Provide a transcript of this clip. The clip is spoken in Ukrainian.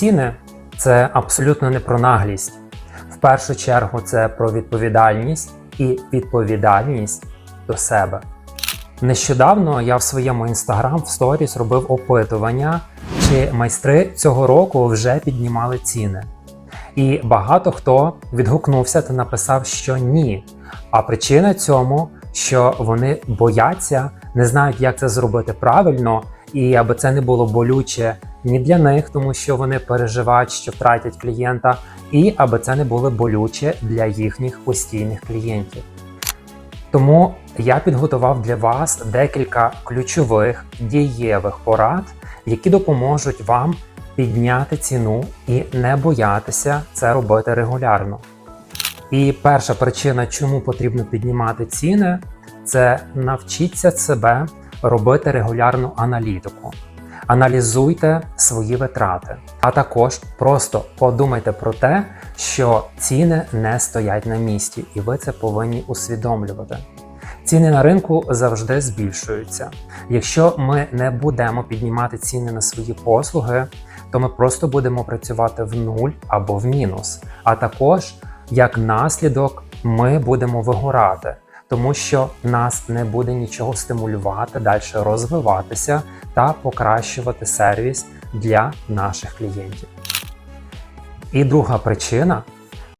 Ціни це абсолютно не про наглість. В першу чергу це про відповідальність і відповідальність до себе. Нещодавно я в своєму інстаграм в сторіс робив опитування, чи майстри цього року вже піднімали ціни. І багато хто відгукнувся та написав, що ні. А причина цьому, що вони бояться, не знають, як це зробити правильно, і аби це не було болюче ні для них, тому що вони переживають, що втратять клієнта, і аби це не було болюче для їхніх постійних клієнтів. Тому я підготував для вас декілька ключових дієвих порад, які допоможуть вам підняти ціну і не боятися це робити регулярно. І перша причина, чому потрібно піднімати ціни, це навчіться себе робити регулярну аналітику. Аналізуйте свої витрати, а також просто подумайте про те, що ціни не стоять на місці, і ви це повинні усвідомлювати. Ціни на ринку завжди збільшуються. Якщо ми не будемо піднімати ціни на свої послуги, то ми просто будемо працювати в нуль або в мінус. А також, як наслідок, ми будемо вигорати, тому що нас не буде нічого стимулювати далі розвиватися та покращувати сервіс для наших клієнтів. І друга причина